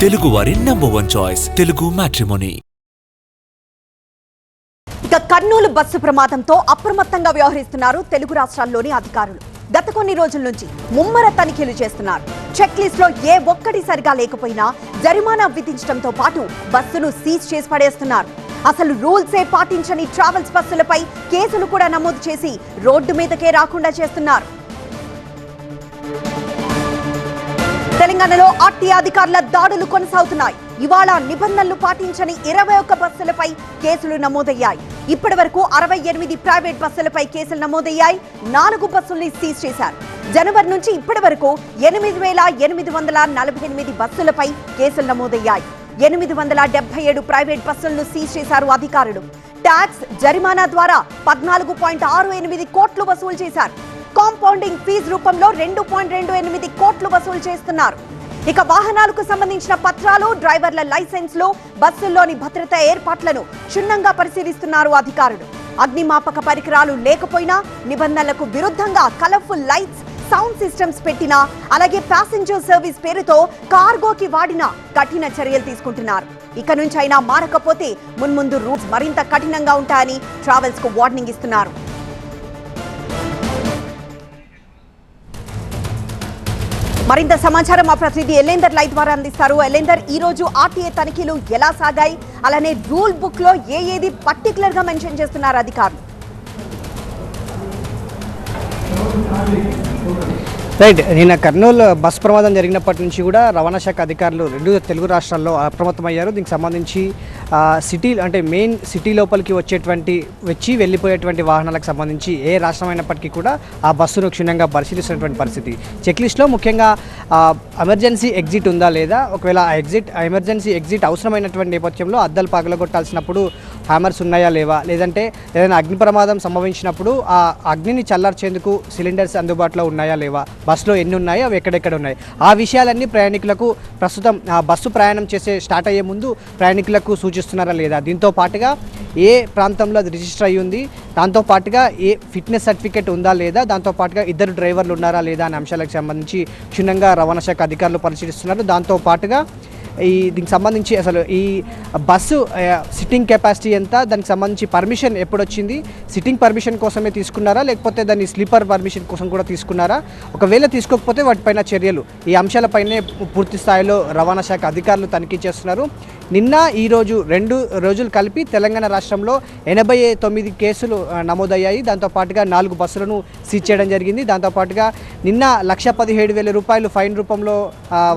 తెలుగు వారి number one choice Telugu matrimony ఇక Kurnool bus ప్రమాదంతో అప్రమత్తంగా వ్యవహరిస్తున్నారు తెలుగు రాష్ట్రాల్లోని అధికారులు. గత కొన్ని రోజుల నుంచి ముమ్మర తనిఖీలు చేస్తున్నారు. చెక్ లిస్ట్లో ఏ ఒక్కటి సరిగా లేకపోయినా జరిమానా విధించడంతో పాటు బస్సును సీజ్ చేసి పడేస్తున్నారు. అసలు రూల్సే పాటించని ట్రావెల్స్ బస్సులపై కేసులు కూడా నమోదు చేసి రోడ్డు మీదకే రాకుండా చేస్తున్నారు. తెలంగాణలో ఆర్టీ అధికారుల దాడులు కొనసాగుతున్నాయి. ఇవాళ నిబంధనలు పాటించని ఇరవై ఒక్క బస్సులపై కేసులు నమోదయ్యాయి. ఇప్పటి వరకు అరవై ఎనిమిది ప్రైవేట్ బస్సులపై కేసులు నమోదయ్యాయి. నాలుగు బస్సుల్ని సీజ్ చేశారు. జనవరి నుంచి ఇప్పటి వరకు ఎనిమిది వేల ఎనిమిది వందల నలభై ఎనిమిది బస్సులపై కేసులు నమోదయ్యాయి. ఎనిమిది వందల డెబ్బై ఏడు ప్రైవేట్ బస్సులను సీజ్ చేశారు అధికారులు. ట్యాక్స్ జరిమానా ద్వారా పద్నాలుగు పాయింట్ ఆరు ఎనిమిది కోట్లు వసూలు చేశారు. కాంపౌండింగ్ ఫీజు రూపంలో రెండు పాయింట్ రెండు ఎనిమిది కోట్లు వసూలు చేస్తున్నారు. ఇక వాహనాలకు సంబంధించిన పత్రాలు డ్రైవర్ల లైసెన్స్లు బస్సుల్లోని భద్రతా ఏర్పాట్లను క్షుణ్ణంగా పరిశీలిస్తున్నారు అధికారులు. అగ్నిమాపక పరికరాలు లేకపోయినా నిబంధనలకు విరుద్ధంగా కలర్ఫుల్ లైట్స్ సౌండ్ సిస్టమ్స్ పెట్టినా అలాగే ప్యాసింజర్ సర్వీస్ పేరుతో కార్గోకి వాడిన కఠిన చర్యలు తీసుకుంటున్నారు. ఇక నుంచి అయినా మారకపోతే మున్ముందు రూట్స్ మరింత కఠినంగా ఉంటాయని ట్రావెల్స్కు వార్నింగ్ ఇస్తున్నారు. మరింత సమాచారం మా ప్రతినిధి ఎల్లేందర్ లైవ్ ద్వారా అందిస్తారు. ఎల్లేందర్ ఈ రోజు ఆర్టీఏ తనిఖీలు ఎలా సాగాయి? అలానే రూల్ బుక్లో ఏ ఏది పర్టికులర్గా మెన్షన్ చేస్తున్నారు అధికారులు? రైట్ నిన్న కర్నూలు బస్ ప్రమాదం జరిగినప్పటి నుంచి కూడా రవాణా శాఖ అధికారులు రెండు తెలుగు రాష్ట్రాల్లో అప్రమత్తమయ్యారు. దీనికి సంబంధించి సిటీ అంటే మెయిన్ సిటీ లోపలికి వచ్చేటువంటి వచ్చి వెళ్ళిపోయేటువంటి వాహనాలకు సంబంధించి ఏ రాష్ట్రం అయినప్పటికీ కూడా ఆ బస్సును క్షుణ్ణంగా పరిశీలిస్తున్నటువంటి పరిస్థితి. చెక్ లిస్ట్లో ముఖ్యంగా ఎమర్జెన్సీ ఎగ్జిట్ ఉందా లేదా? ఒకవేళ ఆ ఎగ్జిట్ ఎమర్జెన్సీ ఎగ్జిట్ అవసరమైనటువంటి నేపథ్యంలో అద్దాలు పగలగొట్టాల్సినప్పుడు హ్యామర్స్ ఉన్నాయా లేవా? లేదంటే ఏదైనా అగ్ని ప్రమాదం సంభవించినప్పుడు ఆ అగ్నిని చల్లార్చేందుకు సిలిండర్స్ అందుబాటులో ఉన్నాయా లేవా? బస్సులో ఎన్ని ఉన్నాయో? అవి ఎక్కడెక్కడ ఉన్నాయి? ఆ విషయాలన్నీ ప్రయాణికులకు ప్రస్తుతం ఆ బస్సు ప్రయాణం చేసే స్టార్ట్ అయ్యే ముందు ప్రయాణికులకు సూచిస్తున్నారా లేదా? దీంతో పాటుగా ఏ ప్రాంతంలో అది రిజిస్టర్ అయ్యి ఉంది? దాంతో పాటుగా ఏ ఫిట్నెస్ సర్టిఫికేట్ ఉందా లేదా? దాంతో పాటుగా ఇద్దరు డ్రైవర్లు ఉన్నారా లేదా? అనే అంశాలకు సంబంధించి క్షుణ్ణంగా రవాణా శాఖ అధికారులు పరిశీలిస్తున్నారు. దాంతో పాటుగా ఈ దీనికి సంబంధించి అసలు ఈ బస్సు సిట్టింగ్ కెపాసిటీ ఎంత దానికి సంబంధించి పర్మిషన్ ఎప్పుడు వచ్చింది సిట్టింగ్ పర్మిషన్ కోసమే తీసుకున్నారా? లేకపోతే దాన్ని స్లీపర్ పర్మిషన్ కోసం కూడా తీసుకున్నారా? ఒకవేళ తీసుకోకపోతే వాటిపైన చర్యలు. ఈ అంశాలపైనే పూర్తి స్థాయిలో రవాణా శాఖ అధికారులు తనిఖీ చేస్తున్నారు. నిన్న ఈరోజు రెండు రోజులు కలిపి తెలంగాణ రాష్ట్రంలో ఎనభై తొమ్మిది కేసులు నమోదయ్యాయి. దాంతోపాటుగా నాలుగు బస్సులను సీజ్ చేయడం జరిగింది. దాంతోపాటుగా నిన్న లక్ష పదిహేడు వేల రూపాయలు ఫైన్ రూపంలో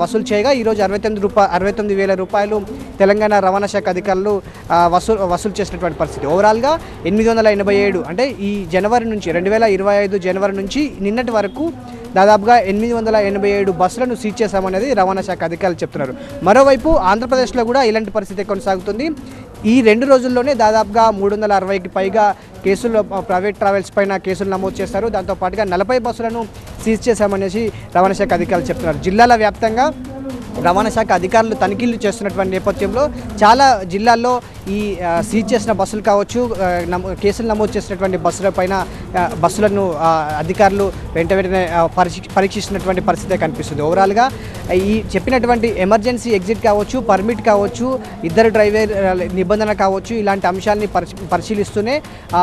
వసూలు చేయగా ఈరోజు అరవై తొమ్మిది రూపాయ అరవై తొమ్మిది వేల రూపాయలు తెలంగాణ రవాణా శాఖ అధికారులు వసూలు వసూలు చేసినటువంటి పరిస్థితి. ఓవరాల్గా ఎనిమిది వందల ఎనభై ఏడు అంటే ఈ జనవరి నుంచి రెండు వేల ఇరవై ఐదు జనవరి నుంచి నిన్నటి వరకు దాదాపుగా ఎనిమిది వందల ఎనభై ఏడు బస్సులను సీజ్ చేశామనేది రవాణా శాఖ అధికారులు చెప్తున్నారు. మరోవైపు ఆంధ్రప్రదేశ్లో కూడా ఇలాంటి పరిస్థితి కొనసాగుతుంది. ఈ రెండు రోజుల్లోనే దాదాపుగా మూడు వందల అరవైకి పైగా కేసులు ప్రైవేట్ ట్రావెల్స్ పైన కేసులు నమోదు చేశారు. దాంతో పాటుగా నలభై బస్సులను సీజ్ చేశామనేసి రవాణా శాఖ అధికారులు చెప్తున్నారు. జిల్లాల వ్యాప్తంగా రవాణా శాఖ అధికారులు తనిఖీలు చేస్తున్నటువంటి నేపథ్యంలో చాలా జిల్లాల్లో ఈ సీజ్ చేసిన బస్సులు కావచ్చు నమో- కేసులు నమోదు చేసినటువంటి బస్సుల పైన బస్సులను అధికారులు వెంట వెంటనే పరీక్ష పరీక్షిస్తున్నటువంటి పరిస్థితి కనిపిస్తుంది. ఓవరాల్గా ఈ చెప్పినటువంటి ఎమర్జెన్సీ ఎగ్జిట్ కావచ్చు పర్మిట్ కావచ్చు ఇద్దరు డ్రైవర్ నిబంధన కావచ్చు ఇలాంటి అంశాలని పరి పరిశీలిస్తూనే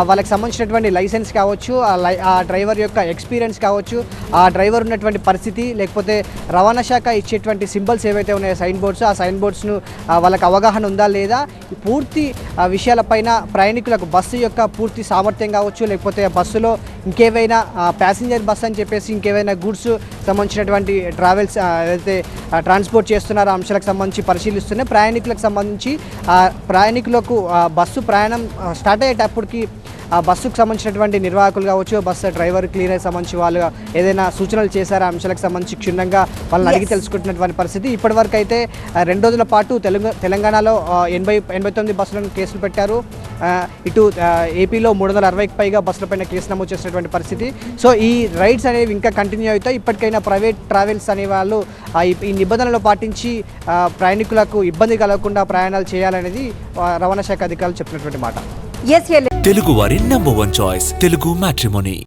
వాళ్ళకి సంబంధించినటువంటి లైసెన్స్ కావచ్చు ఆ లై- ఆ డ్రైవర్ యొక్క ఎక్స్పీరియన్స్ కావచ్చు ఆ డ్రైవర్ ఉన్నటువంటి పరిస్థితి లేకపోతే రవాణా శాఖ ఇచ్చేటువంటి సింబల్స్ ఏవైతే ఉన్నాయో సైన్ బోర్డ్స్ ఆ సైన్ బోర్డ్స్ను వాళ్ళకి అవగాహన ఉందా లేదా పూర్తి పూర్తి విషయాలపైన ప్రయాణికులకు బస్సు యొక్క పూర్తి సామర్థ్యం కావచ్చు లేకపోతే బస్సులో ఇంకేవైనా ప్యాసింజర్ బస్ అని చెప్పేసి ఇంకేవైనా గూడ్స్ సంబంధించినటువంటి ట్రావెల్స్ ఏదైతే ట్రాన్స్పోర్ట్ చేస్తున్నారో ఆ అంశాలకు సంబంధించి పరిశీలిస్తూనే ప్రయాణికులకు సంబంధించి ప్రయాణికులకు బస్సు ప్రయాణం స్టార్ట్ అయ్యేటప్పటికి ఆ బస్సుకు సంబంధించినటువంటి నిర్వాహకులు కావచ్చు బస్సు డ్రైవర్ క్లీనర్ సంబంధించి వాళ్ళు ఏదైనా సూచనలు చేశారా అంశాలకు సంబంధించి క్షుణ్ణంగా వాళ్ళని అడిగి. తెలుసుకుంటున్నటువంటి పరిస్థితి ఇప్పటివరకు అయితే రెండు రోజుల పాటు తెలంగాణ తెలంగాణలో ఎనభై ఎనభై తొమ్మిది బస్సులను కేసులు పెట్టారు ఇటు ఆ, ఏపీలో మూడు వందల అరవైకి పైగా బస్సులపైన కేసు నమోదు చేసినటువంటి పరిస్థితి. సో ఈ రైడ్స్ అనేవి ఇంకా కంటిన్యూ అవుతాయి. ఇప్పటికైనా ప్రైవేట్ ట్రావెల్స్ అనే వాళ్ళు ఈ- నిబంధనలు పాటించి ప్రయాణికులకు ఇబ్బంది కలగకుండా ప్రయాణాలు చేయాలనేది రవాణా శాఖ అధికారులు చెప్పినటువంటి మాట. తెలుగు వారి number one choice Telugu matrimony